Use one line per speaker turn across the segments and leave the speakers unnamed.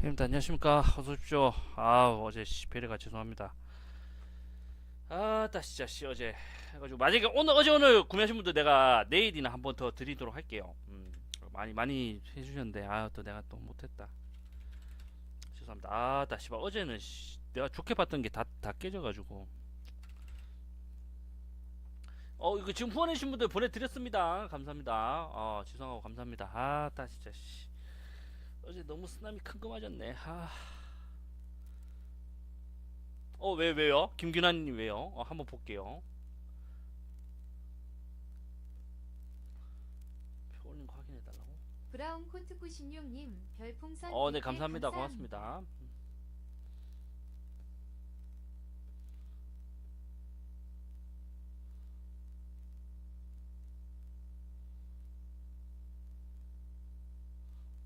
형님들 안녕하십니까? 어서 오십시오. 아 어제 씨 배려가 죄송합니다. 아따 진짜 씨 어제. 해가지고 만약에 오늘 어제 오늘 구매하신 분들 내가 내일이나 한 번 더 드리도록 할게요. 음, 많이 많이 해주셨는데 아 또 내가 또 못했다. 죄송합니다. 아따 씨발 어제는 씨, 내가 좋게 봤던 게 다 다 깨져가지고. 어 이거 지금 후원해주신 분들 보내드렸습니다. 감사합니다. 어 죄송하고 감사합니다. 아따 진짜 씨 어제 너무 쓰나미 큰 거 맞았네. 아. 어, 왜 왜요? 김균환 님 왜요? 어, 한번 볼게요. 표님 확인해 달라고.
브라운 코트 96님 별풍선
어, 네
100개
감사합니다. 고맙습니다.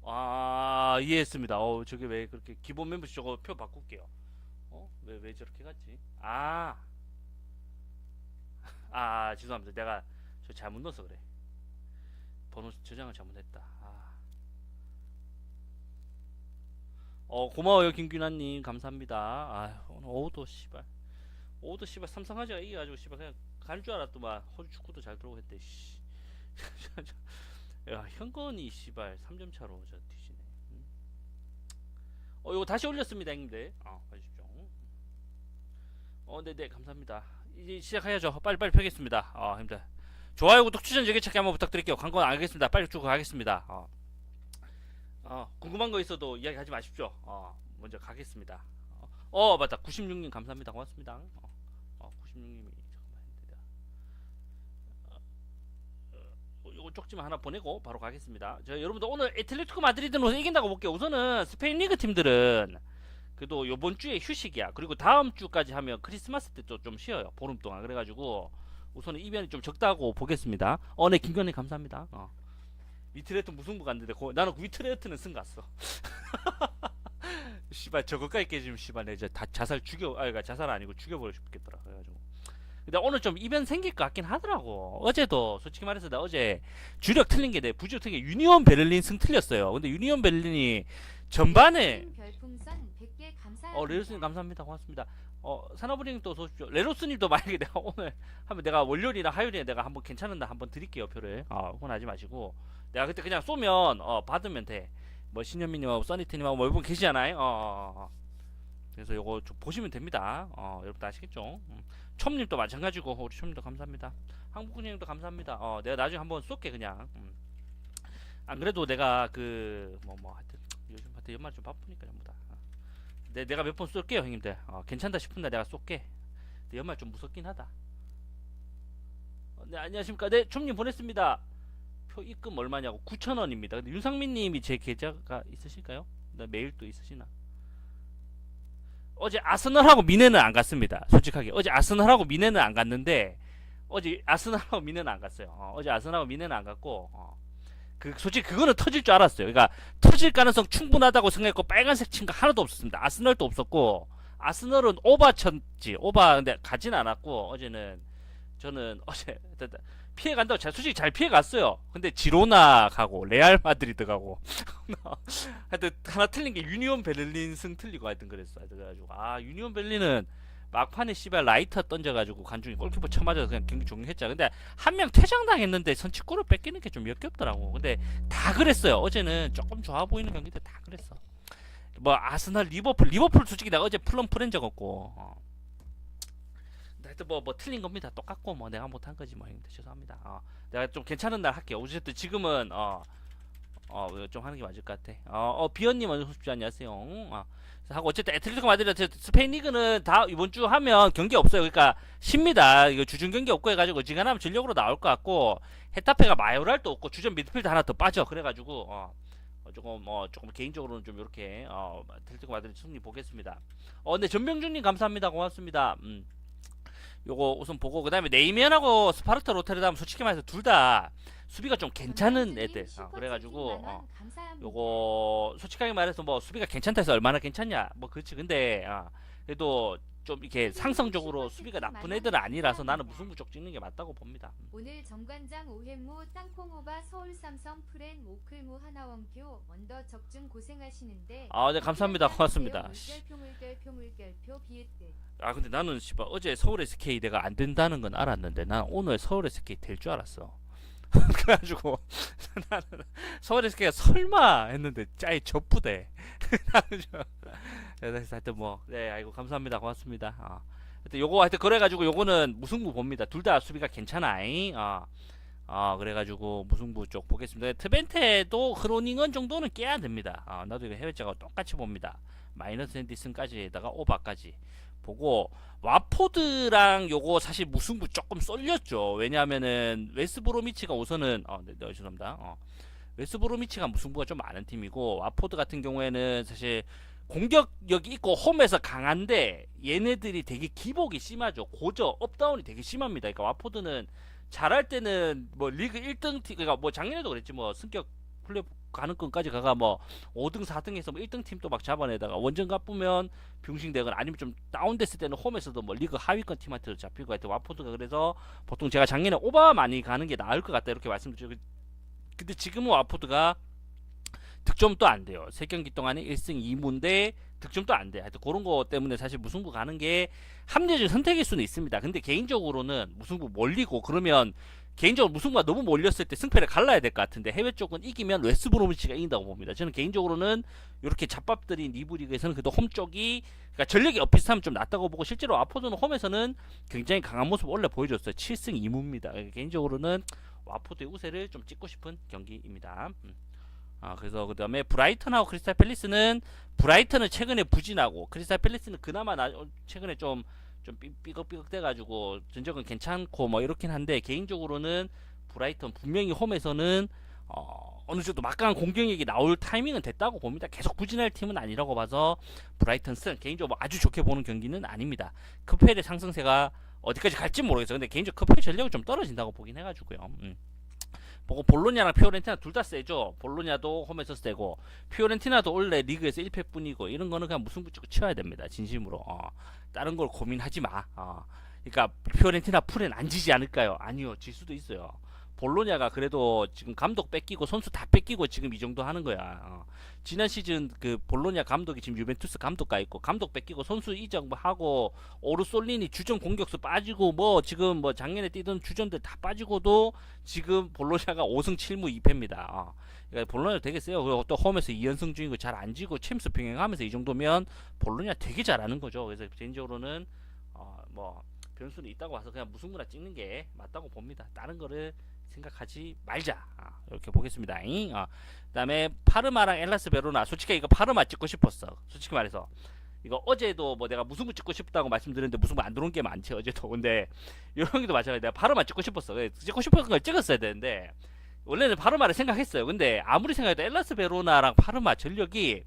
아 이해했습니다. 어 저게 왜 그렇게 기본 멤버십 저거 표 바꿀게요. 어? 왜 왜 저렇게 갔지? 아. 아 죄송합니다. 내가 저 잘못 넣어서 그래. 번호 저장을 잘못했다. 아. 어 고마워요 김균환님 감사합니다. 아 오늘 오후도 씨발 오후도 씨발 삼성화재가 이겨가지고 씨발 그냥 갈줄 알았더만 호주 축구도 잘 들어오고 했대. 씨. 야 현건이 씨발 3점 차로 저 뒤지네. 음. 어 이거 다시 올렸습니다 형님들. 아 봐주십시오. 어 네네 감사합니다. 이제 시작해야죠. 빨리 빨리 펴겠습니다. 아 힘들. 좋아요 구독 추천 즐겨찾기 한번 부탁드릴게요. 광고는 안 하겠습니다. 빨리 쭉 가겠습니다. 어. 어, 궁금한 거 있어도 이야기하지 마십시오. 어, 먼저 가겠습니다. 어, 어, 맞다. 96님 감사합니다. 고맙습니다. 어, 어 96님이 잠깐만 힘들다. 어, 어, 요거 쪽지만 하나 보내고 바로 가겠습니다. 저 여러분들 오늘 애틀레티코 마드리드는 이긴다고 볼게요. 우선은 스페인 리그 팀들은 그래도 요번 주에 휴식이야. 그리고 다음 주까지 하면 크리스마스 때 또 좀 쉬어요. 보름 동안. 그래가지고 우선은 이변이 좀 적다고 보겠습니다. 어, 네 김건희 감사합니다. 어. 위트레트 무승부 갔는데 고, 나는 위트레트는 승 갔어. 씨발 저거까지 깨지면 씨발 내 이제 다 자살 죽여 아 그러니까 자살 아니고 죽여버리고 싶겠더라 그래가지고 근데 오늘 좀 이변 생길 것 같긴 하더라고. 어제도 솔직히 말해서 나 어제 주력 틀린 게 내 부주력 틀린 게 유니온 베를린 승 틀렸어요. 근데 유니온 베를린이 전반에
별풍선 100개 감사합니다.
어 레로스님 감사합니다. 고맙습니다. 어 산업은행 또 소십시오. 레로스님도 만약에 내가 오늘 하면 내가 월요일이나 화요일에 내가 한번 괜찮은 날 한번 드릴게요 표를. 어 후원하지 마시고. 내가 그때 그냥 쏘면 어 받으면 돼 뭐 신현미님하고 써니트님하고 뭐 이분 계시잖아요. 어, 어, 어. 그래서 요거 좀 보시면 됩니다. 어 여러분들 아시겠죠? 음. 첨님도 마찬가지고 우리 첨님도 감사합니다. 한국은행도 감사합니다. 어 내가 나중에 한번 쏠게 그냥. 음. 안 그래도 내가 그뭐뭐 하여튼 요즘 하여튼 연말 좀 바쁘니까 전부 다. 어. 내, 내가 몇 번 쏠게요 형님들. 어, 괜찮다 싶은 날 내가 쏠게. 근데 연말 좀 무섭긴 하다. 어, 네 안녕하십니까. 네 춤님 보냈습니다. 표 입금 얼마냐고. 9천원입니다. 근데 윤상민님이 제 계좌가 있으실까요? 나 메일도 있으시나 어제 아스널하고 미네는 안 갔습니다 솔직하게. 어제 아스널하고 미네는 안 갔는데 어제 아스널하고 미네는 안 갔어요. 어, 어제 아스널하고 미네는 안 갔고 어. 그 솔직히 그거는 터질 줄 알았어요. 그러니까 터질 가능성 충분하다고 생각했고 빨간색 친 거 하나도 없었습니다. 아스널도 없었고 아스널은 오바 쳤지. 오바 근데 가진 않았고 어제는 저는 어제 피해 간다고 잘 솔직히 잘 피해 갔어요. 근데 지로나 가고 레알 마드리드 가고 하여튼 하나 틀린 게 유니온 베를린 승 틀리고 하여튼 그랬어. 하여튼 그래가지고 아 유니온 베를린은 막판에 씨발 라이터 던져가지고 간중이 골키퍼 쳐맞아서 그냥 경기 종료했자. 근데 한 명 퇴장당했는데 선취골을 뺏기는 게 좀 역겹더라고. 근데 다 그랬어요. 어제는 조금 좋아 보이는 경기들 다 그랬어. 뭐 아스날, 리버풀, 리버풀 솔직히 내가 어제 플럼 적 없고. 어. 하여튼 뭐, 뭐 틀린 겁니다. 똑같고 뭐 내가 못한 거지 뭐 형님들 죄송합니다. 어. 내가 좀 괜찮은 날 할게요. 어쨌든 지금은 어. 어, 좀 하는 게 맞을 것 같아. 어, 어 비언님 어서 오십시오. 안녕하세요. 어. 하고 어쨌든 애틀리티코 마드리드 스페인 리그는 다 이번 주 하면 경기 없어요. 그러니까 쉽니다. 이거 주중 경기 없고 해가지고 지간하면 전력으로 나올 것 같고 헤타페가 마요랄도 없고 주전 미드필드 하나 더 빠져. 그래가지고 어, 어, 조금 뭐 조금 개인적으로는 좀 이렇게 어 애틀리티코 마드리드 승리 보겠습니다. 어, 근데 전병준님 감사합니다. 고맙습니다. 음. 요거 우선 보고 그 다음에 네이면하고 스파르타 로테르담 솔직히 말해서 둘 다 수비가 좀 괜찮은 애들. 어, 그래가지고 어, 요거 솔직하게 말해서 뭐 수비가 괜찮다 해서 얼마나 괜찮냐. 뭐 그렇지. 근데 아, 그래도 좀 이렇게 상성적으로 수비가 나쁜 애들은 아니라서 나는 무승부 쪽 찍는 게 맞다고 봅니다. 음.
오늘 정관장 오해무 땅콩오바 서울 삼성 프렌 오클무 하나원표 언더 적중 고생하시는데
아, 네, 감사합니다. 고맙습니다. 아 근데 나는 씨발 어제 서울 SK 내가 안 된다는 건 알았는데 난 오늘 서울 SK 될 줄 알았어. 그래가지고 나는 서울 SK가 설마 했는데 짜이 접부대. 그래서 하여튼 뭐네 아이고 감사합니다 고맙습니다. 어. 하여튼 요거 하여튼 그래가지고 요거는 무승부 봅니다. 둘 다 수비가 괜찮아잉. 어. 어 그래가지고 무승부 쪽 보겠습니다. 트벤테도 크로닝은 정도는 깨야 됩니다. 어, 나도 이거 해외자가 똑같이 봅니다. 마이너스 앤디슨까지에다가 오바까지 보고 와 포드랑 요거 사실 무승부 조금 쏠렸죠. 왜냐하면은 웨스브로미치가 우선은 어, 네, 네, 죄송합니다. 어. 웨스브로미치가 무승부가 좀 많은 팀이고 와포드 같은 경우에는 사실 공격력이 있고 홈에서 강한데 얘네들이 되게 기복이 심하죠. 고저 업다운이 되게 심합니다. 그러니까 와포드는 잘할 때는 뭐 리그 1등 팀 그러니까 뭐 작년에도 그랬지 뭐 승격 플레이 가는 건까지 가가 뭐 5등 4등에서 뭐 1등 팀도 막 잡아내다가 원정 가쁘면 병신되거나 아니면 좀 다운됐을 때는 홈에서도 뭐 리그 하위권 팀한테도 잡히고 하여튼 와포드가 그래서 보통 제가 작년에 오바 많이 가는 게 나을 것 같다 이렇게 말씀드렸죠. 근데 지금은 와포드가 득점도 안 돼요. 세 경기 동안에 1승 2무인데 득점도 안 돼. 하여튼 그런 거 때문에 사실 무승부 가는 게 합리적인 선택일 수는 있습니다. 근데 개인적으로는 무승부 몰리고 그러면 개인적으로 무승부가 너무 몰렸을 때 승패를 갈라야 될 것 같은데 해외 쪽은 이기면 웨스브로미치가 이긴다고 봅니다. 저는 개인적으로는 이렇게 잡밥들인 리브 리그에서는 그래도 홈 쪽이 그러니까 전력이 엇비슷하면 좀 낫다고 보고 실제로 아포드는 홈에서는 굉장히 강한 모습 원래 보여줬어요. 7승 2무입니다. 개인적으로는 와포드의 우세를 좀 찍고 싶은 경기입니다. 음. 아 그래서 그 다음에 브라이턴하고 크리스탈 팰리스는 브라이턴은 최근에 부진하고 크리스탈 팰리스는 그나마 나, 어, 최근에 좀 좀 삐걱삐걱 돼가지고 전적은 괜찮고 뭐 이렇긴 한데 개인적으로는 브라이턴 분명히 홈에서는 어, 어느 정도 막강한 공격력이 나올 타이밍은 됐다고 봅니다. 계속 부진할 팀은 아니라고 봐서 브라이턴 승 개인적으로 뭐 아주 좋게 보는 경기는 아닙니다. 크펠의 상승세가 어디까지 갈지 모르겠어요. 근데 개인적으로 크펠 전력이 좀 떨어진다고 보긴 해가지고요. 음. 보고 볼로냐랑 피오렌티나 둘 다 세죠. 볼로냐도 홈에서 세고 피오렌티나도 원래 리그에서 1패뿐이고 이런 거는 그냥 무승부 찍고 치워야 됩니다. 진심으로. 어. 다른 걸 고민하지 마. 어. 그러니까 피오렌티나 풀엔 안 지지 않을까요? 아니요. 질 수도 있어요. 볼로냐가 그래도 지금 감독 뺏기고 선수 다 뺏기고 지금 이 정도 하는 거야. 어. 지난 시즌 그 볼로냐 감독이 지금 유벤투스 감독가 있고 감독 뺏기고 선수 이적 뭐 하고 오르솔리니 주전 공격수 빠지고 뭐 지금 뭐 작년에 뛰던 주전들 다 빠지고도 지금 볼로냐가 5승 7무 2패입니다. 어. 그러니까 볼로냐 되게 세요. 그리고 또 홈에서 2연승 중이고 잘 안 지고 챔스 병행하면서 이 정도면 볼로냐 되게 잘하는 거죠. 그래서 개인적으로는 어 뭐 변수는 있다고 봐서 그냥 무승부나 찍는 게 맞다고 봅니다. 다른 거를 생각하지 말자. 아, 이렇게 보겠습니다. 잉? 어. 그다음에 파르마랑 엘라스 베로나. 솔직히 이거 파르마 찍고 싶었어. 솔직히 말해서. 이거 어제도 뭐 내가 무승부 찍고 싶다고 말씀드렸는데 무승부 안 들어온 게 많지 어제도 근데 이런 게도 마찬가지 내가 파르마 찍고 싶었어 찍고 싶은 걸 찍었어야 되는데 원래는 파르마를 생각했어요 근데 아무리 생각해도 엘라스 베로나랑 파르마 전력이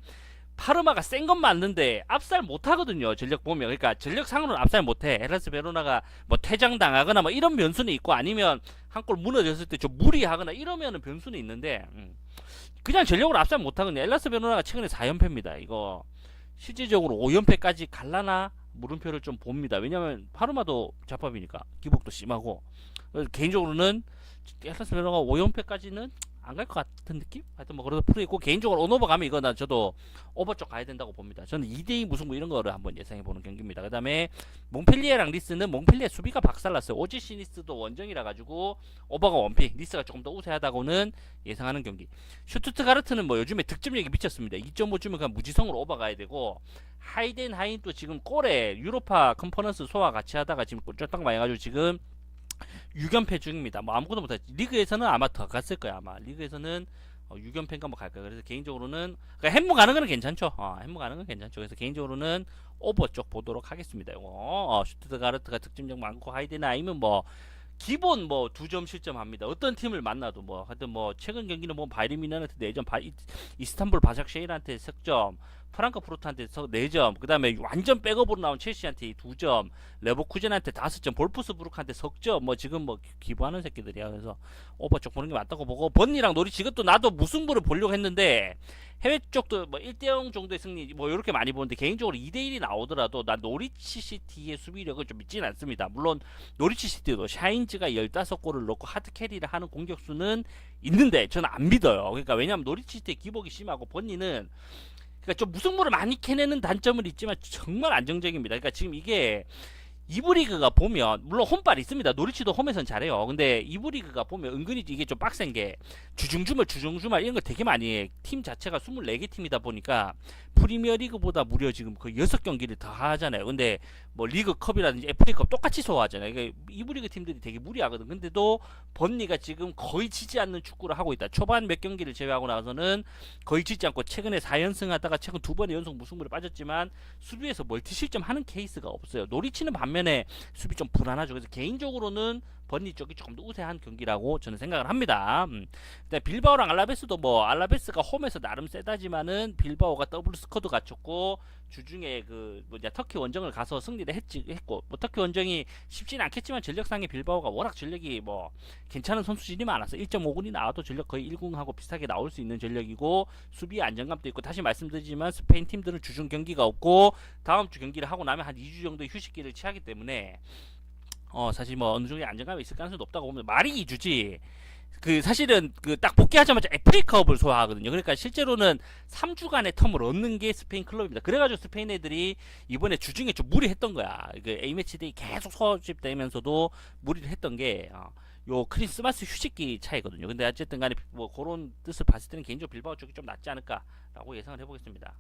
파르마가 센 건 맞는데 압살 못 하거든요. 전력 보면. 그러니까 전력 상으로는 압살 못 해. 에라스 베로나가 뭐 퇴장 당하거나 뭐 이런 변수는 있고 아니면 한 골 무너졌을 때 좀 무리하거나 이러면은 변수는 있는데 음. 그냥 전력으로 압살 못 하거든요. 엘라스 베로나가 최근에 4연패입니다. 이거 실질적으로 5연패까지 갈라나 물음표를 좀 봅니다. 왜냐면 파르마도 자팝이니까 기복도 심하고 개인적으로는 엘라스 베로나가 5연패까지는 안 갈 것 같은 느낌? 하여튼 뭐 그래도 프로있고 개인적으로 온오버 가면 이거 나 저도 오버 쪽 가야 된다고 봅니다. 저는 2대2 무승부 이런 거를 한번 예상해 보는 경기입니다. 그 다음에 몽펠리에랑 리스는 몽펠리에 수비가 박살났어요. 오지 시니스도 원정이라 가지고 오버가 원픽, 리스가 조금 더 우세하다고는 예상하는 경기. 슈투트가르트는 뭐 요즘에 득점력이 미쳤습니다. 2.5 주면 그냥 무지성으로 오버 가야 되고 하이덴 하인 또 지금 골에 유로파 컨퍼런스 소화 같이 하다가 지금 쫄딱 많이 해가지고 지금 6연패 중입니다. 뭐 아무것도 못해. 리그에서는 아마 더 갔을 거야. 아마 리그에서는 어, 6연패인가 뭐갈 거야. 그래서 개인적으로는 그러니까 햄무 가는 거는 괜찮죠. 어, 햄무 가는 건 괜찮죠. 그래서 개인적으로는 오버 쪽 보도록 하겠습니다. 이거 어, 슈트가르트가 득점력 많고 아니면 뭐 기본 뭐 두 점 실점합니다. 어떤 팀을 만나도 뭐 하여튼 뭐 최근 경기는 뭐 바이른 미넨한테 내전 바, 이- 이스탄불 바삭쉐일한테 석점 프랑크푸르트한테 4점, 그 다음에 완전 백업으로 나온 첼시한테 2점, 레버쿠젠한테 5점, 볼프스부르크한테 석점, 뭐 지금 뭐 기- 기부하는 새끼들이야. 그래서 오버 쪽 보는 게 맞다고 보고, 번니랑 노리치 이것도 나도 무승부를 보려고 했는데, 해외 쪽도 뭐 1대0 정도의 승리, 뭐 이렇게 많이 보는데, 개인적으로 2대1이 나오더라도, 난 노리치 시티의 수비력을 좀 믿지는 않습니다. 물론, 노리치 시티도 샤인즈가 15골을 넣고 하드 캐리를 하는 공격수는 있는데, 저는 안 믿어요. 그러니까 왜냐면 노리치 시티의 기복이 심하고, 번니는 그러니까 좀 무승부를 많이 캐내는 단점은 있지만 정말 안정적입니다. 그러니까 지금 이게 이브리그가 보면 물론 홈발 있습니다. 노리치도 홈에선 잘해요. 근데 이브리그가 보면 은근히 이게 좀 빡센 게 주중주말 주중주말 이런 거 되게 많이 해. 팀 자체가 24개 팀이다 보니까 프리미어리그보다 무려 지금 거의 6경기를 더 하잖아요. 근데 뭐 리그컵이라든지 FA컵 똑같이 소화하잖아요. 이게 이브리그 팀들이 되게 무리하거든. 근데도 번니가 지금 거의 지지 않는 축구를 하고 있다. 초반 몇 경기를 제외하고 나서는 거의 지지 않고 최근에 4연승 하다가 최근 두 번의 연속 무승부를 빠졌지만 수비에서 멀티 실점 하는 케이스가 없어요. 노리치는 반면 에 수비 좀 불안하죠. 그래서 개인적으로는 번니 쪽이 조금 더 우세한 경기라고 저는 생각을 합니다. 음. 빌바오랑 알라베스도 뭐 알라베스가 홈에서 나름 세다지만은 빌바오가 더블 스쿼드 갖췄고 주중에 그 뭐냐 터키 원정을 가서 승리를 했지 했고 뭐 터키 원정이 쉽지는 않겠지만 전력상의 빌바오가 워낙 전력이 뭐 괜찮은 선수진이 많아서 1.5군이 나와도 전력 거의 1군하고 비슷하게 나올 수 있는 전력이고 수비의 안정감도 있고 다시 말씀드리지만 스페인 팀들은 주중 경기가 없고 다음 주 경기를 하고 나면 한 2주 정도의 휴식기를 취하기 때문에 어 사실 뭐 어느 정도의 안정감이 있을 가능성이 높다고 보면 말이 2주지 그 사실은 그 딱 복귀하자마자 FA컵을 소화하거든요. 그러니까 실제로는 3주간의 텀을 얻는 게 스페인 클럽입니다. 그래가지고 스페인 애들이 이번에 주중에 좀 무리했던 거야. 그 A 매치데이 계속 소집되면서도 무리를 했던 게 어, 요 크리스마스 휴식기 차이거든요. 근데 어쨌든 간에 뭐 그런 뜻을 봤을 때는 개인적으로 빌바오 쪽이 좀 낫지 않을까라고 예상을 해보겠습니다.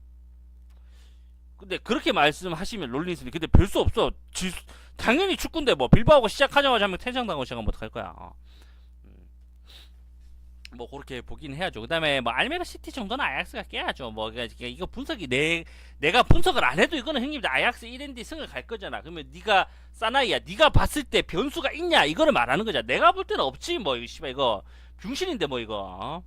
근데 그렇게 말씀하시면 롤린스님 근데 별 수 없어. 지- 당연히 축구인데 뭐 빌바오가 시작하자마자 하면 퇴장당하고 시작하면 어떡할 거야. 어. 음. 뭐 그렇게 보긴 해야죠. 그다음에 뭐 알메다 시티 정도는 아약스가 깨야죠. 뭐 그러니까 이거 분석이 내 내가 분석을 안 해도 이거는 형님들 아약스 1엔디 승을 갈 거잖아. 그러면 네가 사나이야. 네가 봤을 때 변수가 있냐 이거를 말하는 거잖아. 내가 볼 때는 없지. 뭐 이거 씨발 이거 병신인데 뭐 이거.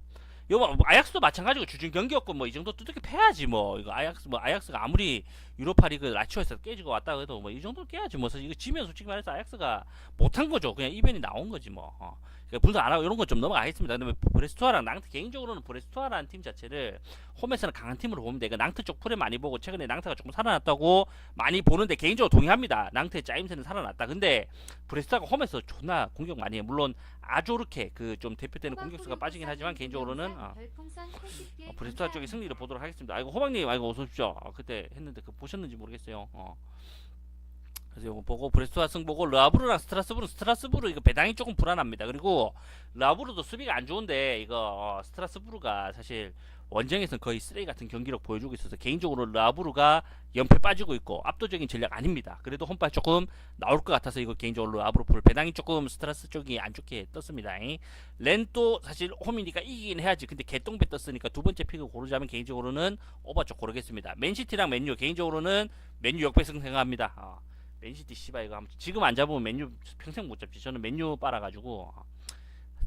어? 이거 뭐 아약스도 마찬가지고 주중 경기였고 뭐 이 정도 두둑이 패야지 뭐 이거 아약스 뭐 아약스가 아무리 유로파 리그 라치오에서 깨지고 왔다 해도 뭐 이 정도 깨야지 뭐 사실 이거 지면 솔직히 말해서 아약스가 못한 거죠 그냥 이변이 나온 거지 뭐 어. 그러니까 분석 안 하고 이런 건 좀 넘어가겠습니다 근데 브레스토아랑 낭트 개인적으로는 브레스토아라는 팀 자체를 홈에서는 강한 팀으로 보면 돼. 그 낭트 쪽 프레 많이 보고 최근에 낭트가 조금 살아났다고 많이 보는데 개인적으로 동의합니다. 낭트의 짜임새는 살아났다. 근데 브레스토아가 홈에서 존나 공격 많이 해. 물론 아조르케 그 좀 대표되는 공격수가 빠지긴 하지만 개인적으로는 어, 어, 브레스토아 쪽의 승리를 보도록 하겠습니다. 아이고 호박님, 아이고 어서 오십시오. 아, 그때 했는데 그 보셨는지 모르겠어요. 어. 그래서 이거 보고 브레스토아 승 보고 르아브르랑 스트라스부르 스트라스부르 이거 배당이 조금 불안합니다. 그리고 르아브르도 수비가 안 좋은데 이거 어, 스트라스부르가 사실 원정에서는 거의 쓰레기 같은 경기력 보여주고 있어서 개인적으로 르아브르가 연패 빠지고 있고 압도적인 전략 아닙니다. 그래도 홈발 조금 나올 것 같아서 이거 개인적으로 르아브르 볼 배당이 조금 스트라스 쪽이 안 좋게 떴습니다. 렌또 사실 홈이니까 이기긴 해야지. 근데 개똥배 떴으니까 두 번째 픽을 고르자면 개인적으로는 오버 쪽 고르겠습니다. 맨시티랑 맨유 개인적으로는 맨유 역배승 생각합니다. 어. 맨시티 씨발 이거 지금 안 잡으면 맨유 평생 못 잡지. 저는 맨유 빨아가지고 어,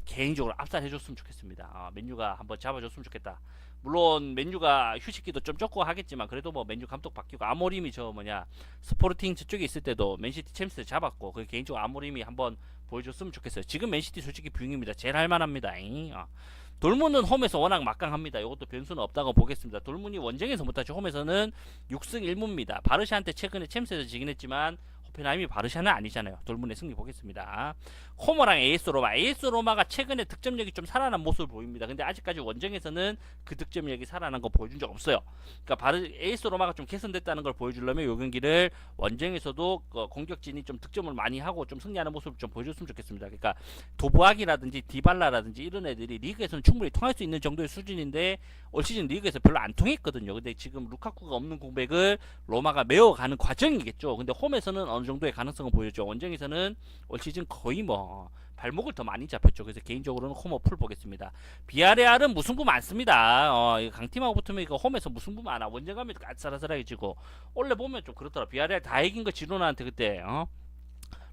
개인적으로 압살해줬으면 좋겠습니다. 어, 맨유가 한번 잡아줬으면 좋겠다. 물론 맨유가 휴식기도 좀 적고 하겠지만 그래도 뭐 맨유 감독 바뀌고 아모림이 저 뭐냐 스포르팅 저쪽에 있을 때도 맨시티 챔스를 잡았고 그 개인적으로 아모림이 한번 보여줬으면 좋겠어요. 지금 맨시티 솔직히 뷰잉입니다. 제일 할만합니다. 잉. 어. 돌문은 홈에서 워낙 막강합니다. 이것도 변수는 없다고 보겠습니다. 돌문이 원정에서 못하죠. 홈에서는 6승 1무입니다. 바르샤한테 최근에 챔스에서 지긴 했지만 호펜하임이 바르샤는 아니잖아요. 돌문의 승리 보겠습니다. 호머랑 AS 로마. AS 로마가 최근에 득점력이 좀 살아난 모습을 보입니다. 근데 아직까지 원정에서는 그 득점력이 살아난 거 보여준 적 없어요. 그러니까 바르 AS 로마가 좀 개선됐다는 걸 보여주려면 요 경기를 원정에서도 그 공격진이 좀 득점을 많이 하고 좀 승리하는 모습을 좀 보여줬으면 좋겠습니다. 그러니까 도보학이라든지 디발라라든지 이런 애들이 리그에서는 충분히 통할 수 있는 정도의 수준인데 올 시즌 리그에서 별로 안 통했거든요. 근데 지금 루카쿠가 없는 공백을 로마가 메워가는 과정이겠죠. 근데 홈에서는 어느 정도의 가능성을 보여줘. 원정에서는 올 시즌 거의 뭐 발목을 더 많이 잡혔죠. 그래서 개인적으로는 홈 어플 보겠습니다. 비아레알은 무승부 많습니다. 어, 강팀하고 붙으면 이거 홈에서 무승부 많아. 원정 가면 아슬아슬하게 지고 원래 보면 좀 그렇더라. 비아레알 다 이긴 거 지로나한테 그때 어?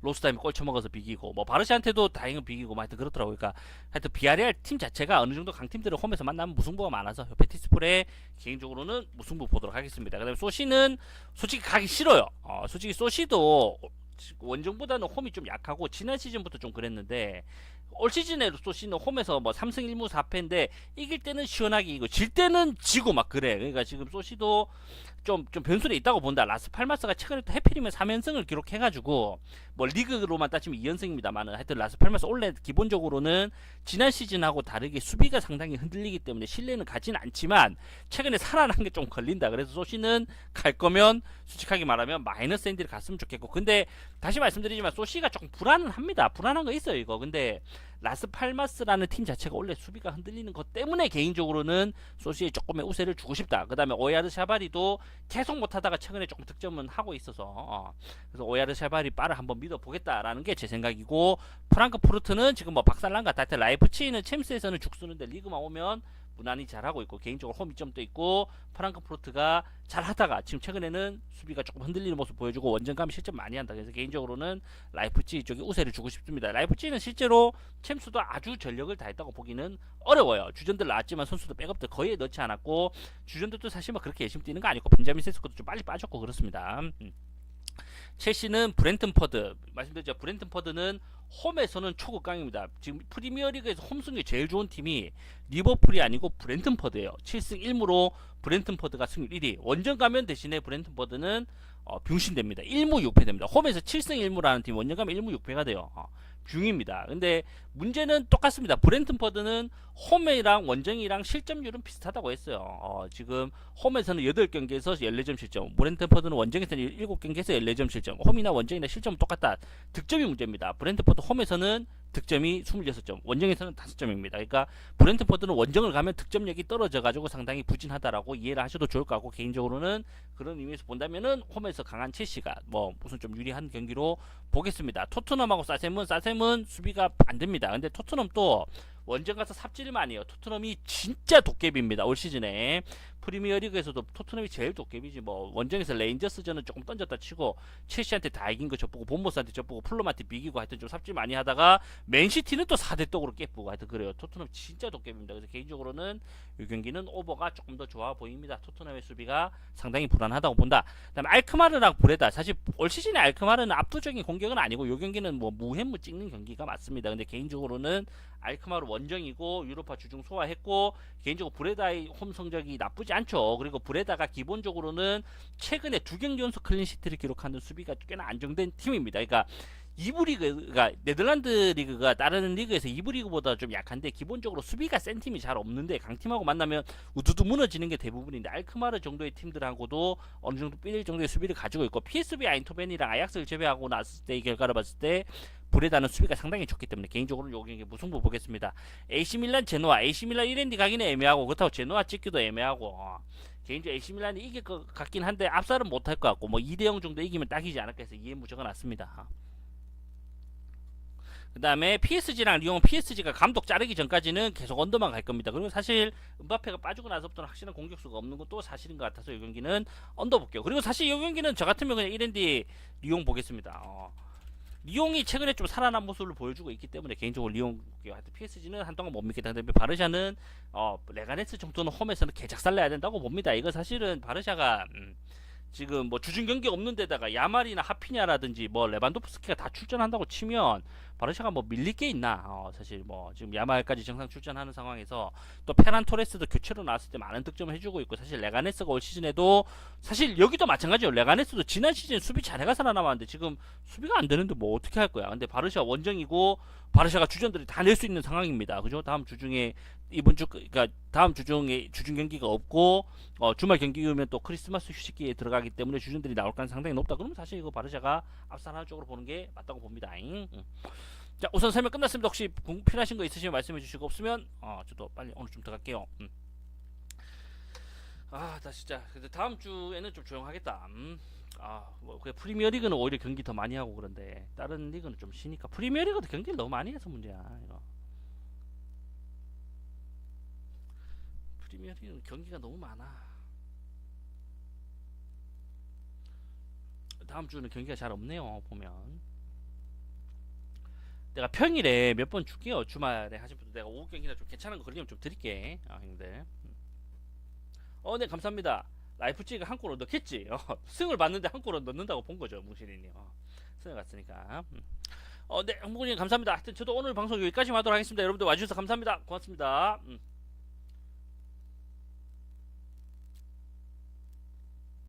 로스타임에 골 쳐먹어서 비기고 뭐 바르샤한테도 다행히 비기고 뭐 하여튼 그렇더라고요. 그러니까 하여튼 비아레알 팀 자체가 어느 정도 강팀들을 홈에서 만나면 무승부가 많아서 베티스풀의 개인적으로는 무승부 보도록 하겠습니다. 그다음에 소시는 솔직히 가기 싫어요. 어, 솔직히 소시도 원정보다는 홈이 좀 약하고 지난 시즌부터 좀 그랬는데 올 시즌에 소시는 홈에서 뭐 3승 1무 4패인데 이길 때는 시원하게 이기고 질 때는 지고 막 그래. 그러니까 지금 소시도 좀, 좀 변수는 있다고 본다. 라스 팔마스가 최근에 또 해피리면 3연승을 기록해가지고 뭐 리그로만 따지면 2연승입니다만은 하여튼 라스 팔마스 원래 기본적으로는 지난 시즌하고 다르게 수비가 상당히 흔들리기 때문에 신뢰는 가진 않지만 최근에 살아난 게 좀 걸린다. 그래서 소시는 갈 거면 솔직하게 말하면 마이너스 엔디를 갔으면 좋겠고 근데 다시 말씀드리지만 소시가 조금 불안은 합니다. 불안한 거 있어요 이거. 근데 라스 팔마스라는 팀 자체가 원래 수비가 흔들리는 것 때문에 개인적으로는 소시에 조금의 우세를 주고 싶다. 그 다음에 오야르 샤바리도 계속 못하다가 최근에 조금 득점은 하고 있어서 어, 그래서 오야르 샤바리 빠를 한번 믿어보겠다라는 게 제 생각이고 프랑크푸르트는 지금 뭐 박살난 것 같아. 라이프치히는 챔스에서는 죽쓰는데 리그만 오면 무난히 잘하고 있고 개인적으로 홈 이점도 있고 프랑크푸르트가 잘하다가 지금 최근에는 수비가 조금 흔들리는 모습 보여주고 원정감이 실점 많이 한다. 그래서 개인적으로는 라이프치 쪽에 우세를 주고 싶습니다. 라이프치는 실제로 챔스도 아주 전력을 다했다고 보기는 어려워요. 주전들 나왔지만 선수도 백업들 거의 넣지 않았고 주전들도 사실 뭐 그렇게 열심히 뛰는 거 아니고 벤자민 세스코도 좀 빨리 빠졌고 그렇습니다. 음. 첼시는 브렌튼퍼드 말씀드렸죠. 브렌튼퍼드는 홈에서는 초극강입니다. 지금 프리미어리그에서 홈 승률이 제일 좋은 팀이 리버풀이 아니고 브렌튼퍼드예요. 7승 1무로 브렌튼퍼드가 승률 1위. 원정 가면 대신에 브렌튼퍼드는 어, 병신됩니다. 1무 6패 됩니다. 홈에서 7승 1무라는 팀 원정 가면 1무 6패가 돼요. 어, 뷰입니다. 근데 문제는 똑같습니다. 브렌튼퍼드는 홈이랑 원정이랑 실점률은 비슷하다고 했어요. 어, 지금 홈에서는 8경기에서 14점 실점, 브렌튼퍼드는 원정에서는 7경기에서 14점 실점, 홈이나 원정이나 실점은 똑같다. 득점이 문제입니다. 브렌튼퍼드 홈에서는 득점이 26점, 원정에서는 5점입니다. 그러니까 브렌트포드는 원정을 가면 득점력이 떨어져 가지고 상당히 부진하다라고 이해를 하셔도 좋을 것 같고 개인적으로는 그런 의미에서 본다면은 홈에서 강한 첼시가 뭐 무슨 좀 유리한 경기로 보겠습니다. 토트넘하고 사셈은 사셈은 수비가 안 됩니다. 근데 토트넘 또 원정 가서 삽질만 아니에요. 토트넘이 진짜 도깨비입니다. 올 시즌에 프리미어리그에서도 토트넘이 제일 도깨비지 뭐 원정에서 레인저스전은 조금 던졌다 치고 첼시한테 다 이긴 거 져보고 본모스한테 져보고 플로마티 비기고 하여튼 좀 삽질 많이 하다가 맨시티는 또 4대 떡으로 깨쁘고 하여튼 그래요. 토트넘 진짜 도깨비입니다. 그래서 개인적으로는 이 경기는 오버가 조금 더 좋아 보입니다. 토트넘의 수비가 상당히 불안하다고 본다. 그다음에 알크마르랑 브레다 사실 올 시즌에 알크마르는 압도적인 공격은 아니고 이 경기는 뭐 무햄무 찍는 경기가 맞습니다. 근데 개인적으로는 알크마르 원정이고 유로파 주중 소화했고 개인적으로 브레다의 홈 성적이 나쁘지 않죠. 그리고 브레다가 기본적으로는 최근에 두 경기 연속 클린시트를 기록하는 수비가 꽤나 안정된 팀입니다. 그러니까 이부 리그가 네덜란드 리그가 다른 리그에서 이부 리그보다 좀 약한데 기본적으로 수비가 센 팀이 잘 없는데 강팀하고 만나면 우두두 무너지는 게 대부분인데 알크마르 정도의 팀들하고도 어느 정도 삘 정도의 수비를 가지고 있고 PSV 아인토벤이랑 아약스를 제외하고 났을 때의 결과를 봤을 때 브레다는 수비가 상당히 좋기 때문에 개인적으로 요 경기 무승부 보겠습니다. AC 밀란 제노아 AC 밀란 1엔디 가기는 애매하고 그렇다고 제노아 찍기도 애매하고 어. 개인적으로 AC 밀란이 이길 것 같긴 한데 압살은 못할 것 같고 뭐 2대0 정도 이기면 딱이지 않을까 해서 이해 무적어 놨습니다. 어. 그 다음에 PSG랑 리옹 PSG가 감독 자르기 전까지는 계속 언더만 갈 겁니다. 그리고 사실 은바페가 빠지고 나서부터는 확실한 공격수가 없는 것도 사실인 것 같아서 이 경기는 언더 볼게요. 그리고 사실 이 경기는 저 같으면 그냥 1엔디 리옹 보겠습니다. 어. 리옹이 최근에 좀 살아난 모습을 보여주고 있기 때문에 개인적으로 리옹 볼게요. 하여튼 PSG는 한동안 못 믿겠다. 근데 바르샤는 어, 레가네스 정도는 홈에서는 개작살 내야 된다고 봅니다. 이거 사실은 바르샤가 음, 지금 뭐 주중 경기 없는 데다가 야말이나 하피냐라든지 뭐 레반도프스키가 다 출전한다고 치면 바르샤가 뭐 밀릴 게 있나? 어, 사실 뭐 지금 야말까지 정상 출전하는 상황에서 또 페란 토레스도 교체로 나왔을 때 많은 득점을 해주고 있고 사실 레가네스가 올 시즌에도 사실 여기도 마찬가지예요. 레가네스도 지난 시즌 수비 잘해가 살아남았는데 지금 수비가 안 되는데 뭐 어떻게 할 거야? 근데 바르샤 원정이고 바르샤가 주전들이 다 낼 수 있는 상황입니다. 그죠? 다음 주중에 이번 주 그러니까 다음 주중에 주중 경기가 없고 어, 주말 경기면 또 크리스마스 휴식기에 들어가기 때문에 주전들이 나올 가능 상당히 높다. 그러면 사실 이거 바르샤가 앞선하는 쪽으로 보는 게 맞다고 봅니다. 잉? 응. 자 우선 설명 끝났습니다. 혹시 궁- 필요하신 거 있으시면 말씀해 주시고 없으면 어 저도 빨리 오늘 좀 들어갈게요. 음. 아나 진짜 근데 다음 주에는 좀 조용하겠다. 음. 아뭐 그 프리미어 리그는 오히려 경기 더 많이 하고 그런데 다른 리그는 좀 쉬니까 프리미어 리그도 경기를 너무 많이 해서 문제야. 이거. 프리미어 리그는 경기가 너무 많아. 다음 주는 경기가 잘 없네요 보면. 내가 평일에 몇 번 줄게요. 주말에 하신 분들 내가 오후 경기나 좀 괜찮은 거 걸리면 좀 드릴게. 아, 형들. 음. 어, 네, 감사합니다. 라이프 찌가 한 골을 넣겠지. 어, 승을 봤는데 한 골을 넣는다고 본 거죠, 뭉신이님. 어, 승을 갔으니까. 음. 어, 네, 홍보님 감사합니다. 하여튼 저도 오늘 방송 여기까지 하도록 하겠습니다. 여러분들 와주셔서 감사합니다. 고맙습니다. 음.